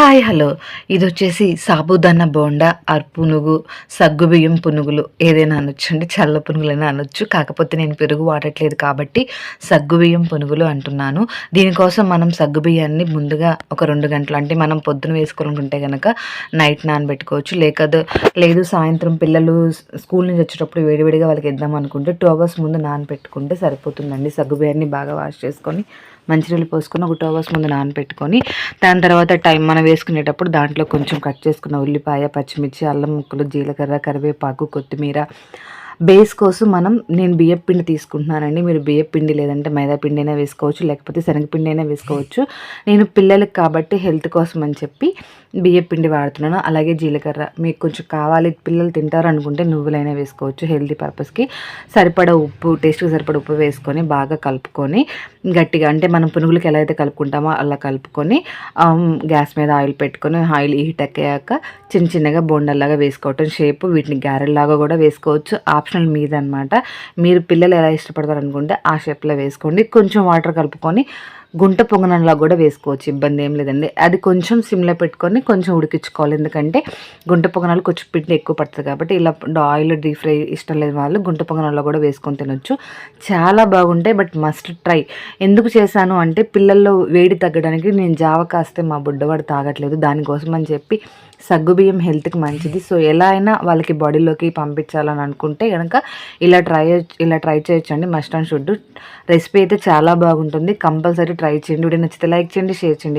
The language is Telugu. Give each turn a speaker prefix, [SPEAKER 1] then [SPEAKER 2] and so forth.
[SPEAKER 1] Hi hello. ఇది వచ్చేసి సాబుదానా బోండా ఆర్ పునుగు సగ్గుబియ్యం పునుగులు. ఏదైనా అనొచ్చు అంటే చల్ల పునుగులైనా అనొచ్చు. కాకపోతే నేను పెరుగు వాడట్లేదు కాబట్టి సగ్గుబియ్యం పునుగులు అంటున్నాను. దీనికోసం మనం సగ్గుబియ్యాన్ని ముందుగా ఒక రెండు గంటలు అంటే మనం పొద్దున వేసుకోవాలనుకుంటే కనుక నైట్ నానబెట్టుకోవచ్చు. లేక లేదు సాయంత్రం పిల్లలు స్కూల్ నుంచి వచ్చేటప్పుడు వేడివేడిగా వాళ్ళకి ఇద్దాం అనుకుంటే టూ అవర్స్ ముందు నానబెట్టుకుంటే సరిపోతుందండి. సగ్గుబియ్యాన్ని బాగా వాష్ చేసుకొని మంచినీళ్ళు పోసుకొని ఒక టూ అవర్స్ ముందు నానబెట్టుకొని దాని తర్వాత టైం మనం వేసుకునేటప్పుడు దాంట్లో కొంచెం కట్ చేసుకున్న ఉల్లిపాయ పచ్చిమిర్చి అల్లం ముక్కలు జీలకర్ర కరివేపాకు కొత్తిమీర బేస్ కోసం మనం నేను బియ్యం పిండి తీసుకుంటున్నానండి. మీరు బియ్యం పిండి లేదంటే మైదా పిండి అయినా వేసుకోవచ్చు లేకపోతే శనగపిండి అయినా వేసుకోవచ్చు. నేను పిల్లలకి కాబట్టి హెల్త్ కోసం అని చెప్పి బియ్యం పిండి వాడుతున్నాను. అలాగే జీలకర్ర మీకు కొంచెం కావాలి పిల్లలు తింటారు అనుకుంటే నువ్వులైనా వేసుకోవచ్చు. హెల్తీ పర్పస్కి సరిపడా ఉప్పు టేస్ట్కి సరిపడా ఉప్పు వేసుకొని బాగా కలుపుకొని గట్టిగా అంటే మనం పునుగులకి ఎలా అయితే కలుపుకుంటామో అలా కలుపుకొని గ్యాస్ మీద ఆయిల్ పెట్టుకొని ఆయిల్ హీట్ ఎక్కాక చిన్న చిన్నగా బోండల్లాగా వేసుకోవటం షేప్ వీటిని గ్యారెల్లాగా కూడా వేసుకోవచ్చు. ఆప్షనల్ మీద అనమాట మీరు పిల్లలు ఎలా ఇష్టపడతారు అనుకుంటే ఆ షేప్లో వేసుకోండి. కొంచెం వాటర్ కలుపుకొని గుంట పొంగనంలా కూడా వేసుకోవచ్చు ఇబ్బంది ఏం లేదండి. అది కొంచెం సిమ్లో పెట్టుకొని కొంచెం ఉడికించుకోవాలి. ఎందుకంటే గుంట పొంగనాలు కొంచెం పిండి ఎక్కువ పడుతుంది కాబట్టి ఇలా ఆయిల్ డీప్ ఫ్రై ఇష్టం లేని వాళ్ళు గుంట పొంగనంలో కూడా వేసుకొని తినొచ్చు. చాలా బాగుంటాయి బట్ మస్ట్ ట్రై. ఎందుకు చేశాను అంటే పిల్లల్లో వేడి తగ్గడానికి నేను జావ కాస్తే మా బుడ్డవాడు తాగట్లేదు. దానికోసం అని చెప్పి సగ్గుబియ్యం హెల్త్కి మంచిది. సో ఎలా అయినా వాళ్ళకి బాడీలోకి పంపించాలని అనుకుంటే కనుక ఇలా ట్రై ఇలా ట్రై చేయొచ్చండి. Must and should. రెసిపీ అయితే చాలా బాగుంటుంది. కంపల్సరీ ట్రై చేయండి. వీడియో నచ్చితే లైక్ చేయండి షేర్ చేయండి.